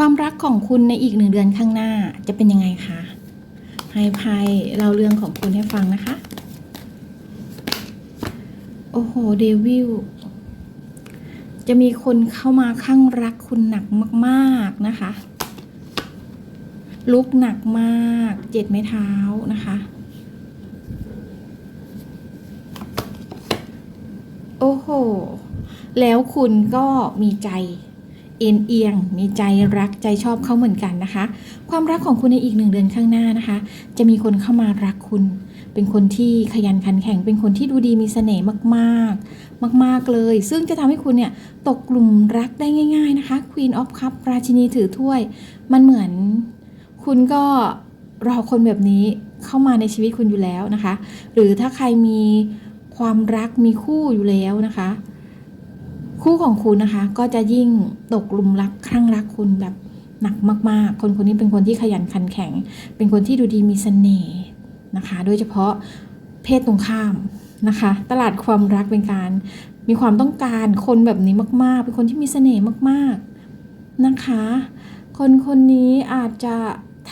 ความรักของคุณในอีกหนึ่งเดือนข้างหน้าจะเป็นยังไงคะให้ไพ่เล่าเรื่องของคุณให้ฟังนะคะ โอ้โห เดวิล จะมีคนเข้ามาข้างรักคุณหนักมากๆนะคะ ลุกหนักมาก เจ็ดไม้เท้านะคะ โอ้โห แล้วคุณก็มีใจ เอ็นเอียง มีใจรักใจชอบเขาเหมือนกันนะคะ ความรักของคุณในอีกหนึ่งเดือนข้างหน้านะคะ จะมีคนเข้ามารักคุณ เป็นคนที่ขยันขันแข็ง เป็นคนที่ดูดีมีเสน่ห์มากๆ มาก ๆเลย ซึ่งจะทำให้คุณเนี่ยตกกลุ่มรักได้ง่าย ๆนะคะ Queen of Cup ราชินีถือถ้วย มันเหมือนคุณก็รอคนแบบนี้เข้ามาในชีวิตคุณอยู่แล้วนะคะ หรือถ้าใครมีความรักมีคู่อยู่แล้วนะคะ คู่ของคุณนะคะ ก็จะยิ่งตกหลุมรักคลั่งรักคุณแบบหนักมากๆ คนคนนี้เป็นคนที่ขยันขันแข็ง เป็นคนที่ดูดีมีเสน่ห์นะคะ โดยเฉพาะเพศตรงข้ามนะคะ ตลาดความรักเป็นการมีความต้องการคนแบบนี้มาก ๆ เป็นคนที่มีเสน่ห์มากๆนะคะ คนคนนี้อาจจะ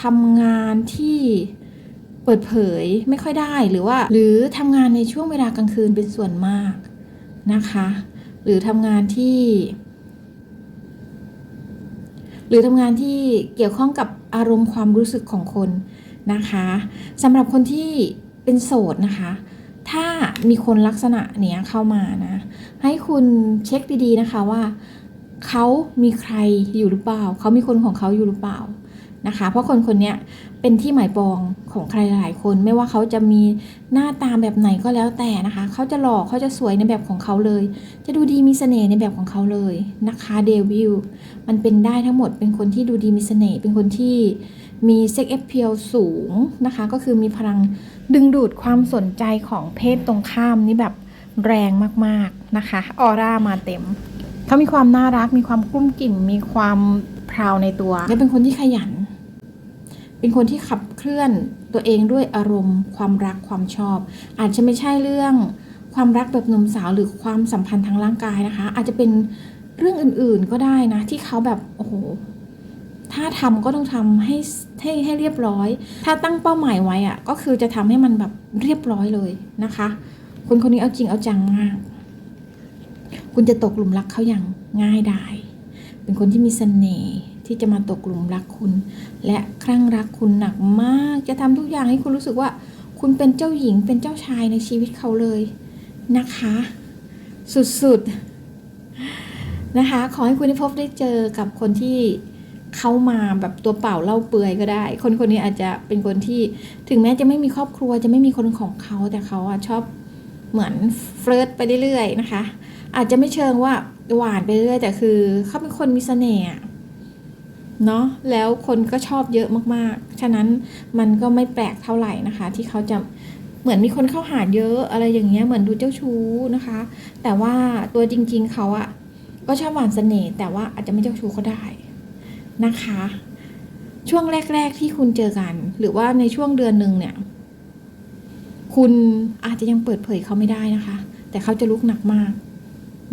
ทำงานที่เปิดเผยไม่ค่อยได้หรือว่า หรือทำงานในช่วงเวลากลางคืนเป็นส่วนมากนะคะ หรือทำงานที่ หรือทำงานที่เกี่ยวข้องกับอารมณ์ความรู้สึกของคนนะคะสำหรับคนที่เป็นโสดนะคะ ถ้ามีคนลักษณะเนี้ยเข้ามานะ ให้คุณเช็คดีๆนะคะว่าเขามีใครอยู่หรือเปล่า เขามีคนของเขาอยู่หรือเปล่า นะคะ เพราะคนคนนี้เป็นที่หมายปองของใครหลายคน ไม่ว่าเขาจะมีหน้าตาแบบไหนก็แล้วแต่นะคะ เขาจะหล่อเขาจะสวยในแบบของเขาเลย จะดูดีมีเสน่ห์ในแบบของเขาเลยนะคะเดวิลมันเป็นได้ทั้งหมดเป็นคนที่ดูดีมีเสน่ห์เป็นคนที่มีเซ็กเอฟเพียลสูงนะคะ ก็คือมีพลังดึงดูดความสนใจของเพศตรงข้ามนี่แบบแรงมากๆนะคะออร่ามาเต็มเขามีความน่ารัก มีความกลุ้มกิ่ม มีความพราวในตัว และเป็นคนที่ขยัน เป็นคนที่ขับเคลื่อนตัวเองด้วยอารมณ์ ความรักความชอบ อาจจะไม่ใช่เรื่องความรักแบบหนุ่มสาวหรือความสัมพันธ์ทางร่างกายนะคะ อาจจะเป็นเรื่องอื่นๆก็ได้นะ ที่เขาแบบโอ้โหถ้าทำก็ต้องทำให้ให้ให้เรียบร้อย ถ้าตั้งเป้าหมายไว้อะก็คือจะทำให้มันแบบเรียบร้อยเลยนะคะ คนคนนี้เอาจริงเอาจังมาก คุณจะตกหลุมรักเขาอย่างง่ายดาย เป็นคนที่มีเสน่ห์ ที่จะมาตกหลุมรักคุณ และคลั่งรักคุณหนักมาก จะทำทุกอย่างให้คุณรู้สึกว่า คุณเป็นเจ้าหญิงเป็นเจ้าชายในชีวิตเขาเลยนะคะ สุดๆนะคะ ขอให้คุณได้พบได้เจอกับคนที่เข้ามาแบบตัวเปล่าเล่าเปลือยก็ได้ คนคนนี้อาจจะเป็นคนที่ถึงแม้จะไม่มีครอบครัวจะไม่มีคนของเขาแต่เขาอะชอบเหมือนเฟลิร์ตไปเรื่อยๆนะคะ อาจจะไม่เชิงว่าหวานไปเรื่อยแต่คือเขาเป็นคนมีเสน่ห์ เนาะแล้วคนก็ชอบเยอะมากๆ ฉะนั้นมันก็ไม่แปลกเท่าไหร่นะคะ ที่เขาจะเหมือนมีคนเข้าหาเยอะอะไรอย่างเงี้ยเหมือนดูเจ้าชู้นะคะ แต่ว่าตัวจริง ๆเขาอะก็ชอบหวานเสน่ห์แต่ว่าอาจจะไม่เจ้าชู้ก็ได้นะคะ ช่วงแรก ๆ ที่คุณเจอกัน หรือว่าในช่วงเดือนหนึ่งเนี่ย คุณอาจจะยังเปิดเผยเขาไม่ได้นะคะ แต่เขาจะลุกหนักมาก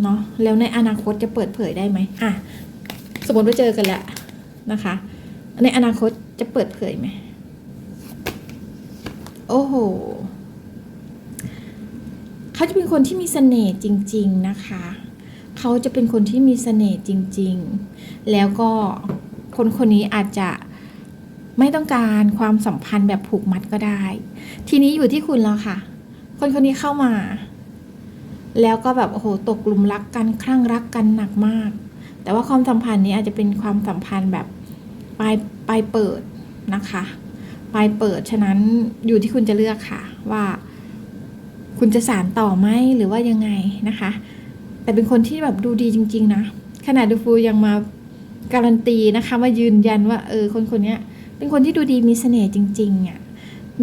เนาะแล้วในอนาคตจะเปิดเผยได้ไหมอะสมมติว่าเจอกันแล้ว นะคะ ในอนาคตจะเปิดเผยไหม โอ้โห เขาจะเป็นคนที่มีเสน่ห์จริง ๆนะคะ เขาจะเป็นคนที่มีเสน่ห์จริง ๆ แล้วก็คนคนนี้อาจจะไม่ต้องการความสัมพันธ์แบบผูกมัดก็ได้ ทีนี้อยู่ที่คุณแล้วค่ะ คนคนนี้เข้ามา แล้วก็แบบโอ้โหตกหลุมรักกันคลั่งรักกันหนักมาก แต่ว่าความสัมพันธ์นี้อาจจะเป็นความสัมพันธ์แบบปลายปลายเปิดนะคะปลายเปิดฉะนั้นอยู่ที่คุณจะเลือกค่ะว่า คุณจะสารต่อไหมหรือว่ายังไงนะคะ แต่เป็นคนที่แบบดูดีจริง ๆ นะขนาดดูฟูยังมาการันตีนะคะมายืนยันว่าเออคนคนนี้เป็นคนที่ดูดีมีเสน่ห์จริงๆอะ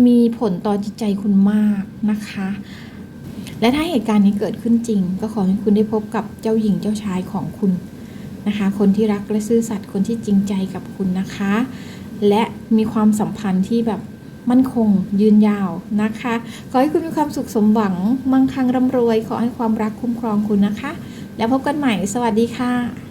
มีผลต่อจิตใจคุณมากนะคะ และถ้าเหตุการณ์นี้เกิดขึ้นจริง ก็ขอให้คุณได้พบกับเจ้าหญิงเจ้าชายของคุณ นะคะ คนที่รักและซื่อสัตย์คนที่จริงใจกับคุณนะคะ และมีความสัมพันธ์ที่แบบมั่นคงยืนยาวนะคะ ขอให้คุณมีความสุขสมหวังมั่งคั่งร่ำรวย ขอให้ความรักคุ้มครองคุณนะคะ แล้วพบกันใหม่ สวัสดีค่ะ